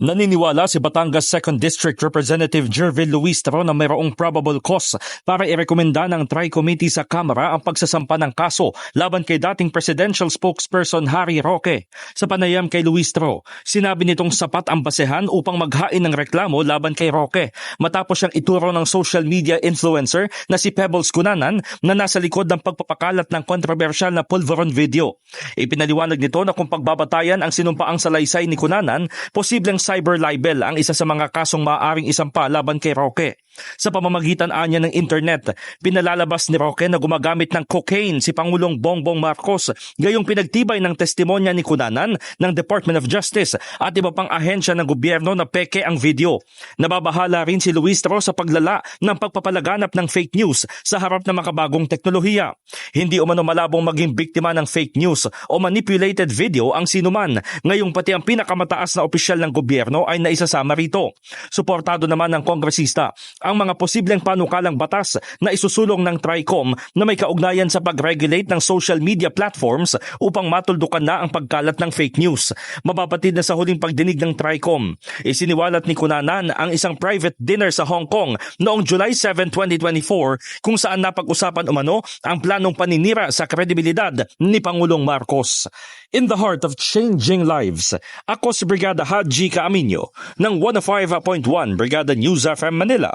Naniniwala si Batangas 2nd District Representative Jervil Luistro na mayroong probable cause para irekomenda ng Tri-Committee sa Kamara ang pagsasampa ng kaso laban kay dating presidential spokesperson Harry Roque. Sa panayam kay Luistro, sinabi nitong sapat ang basehan upang maghain ng reklamo laban kay Roque matapos siyang ituro ng social media influencer na si Pebbles Cunanan na nasa likod ng pagpapakalat ng kontrobersyal na pulveron video. Ipinaliwanag nito na kung pagbabatayan ang sinumpaang salaysay ni Cunanan, posibleng cyber libel ang isa sa mga kasong maaaring isampa laban kay Roque. Sa pamamagitan anya ng internet, pinalalabas ni Roque na gumagamit ng cocaine si Pangulong Bongbong Marcos, gayong pinagtibay ng testimonya ni Kunanan ng Department of Justice at iba pang ahensya ng gobyerno na peke ang video. Nababahala rin si Luis Tro sa paglala ng pagpapalaganap ng fake news sa harap ng makabagong teknolohiya. Hindi umano malabong maging biktima ng fake news o manipulated video ang sinuman, ngayong pati ang pinakamataas na opisyal ng gobyerno ay naisasama rito. Suportado naman ng kongresista ang mga posibleng panukalang batas na isusulong ng TRICOM na may kaugnayan sa pag-regulate ng social media platforms upang matuldukan na ang pagkalat ng fake news. Mabapatid na sa huling pagdinig ng TRICOM, isiniwalat ni Kunanan ang isang private dinner sa Hong Kong noong July 7, 2024 kung saan napag-usapan umano ang planong paninira sa kredibilidad ni Pangulong Marcos. In the heart of changing lives, ako si Brigada Haji Kaaminyo ng 105.1 Brigada News FM Manila,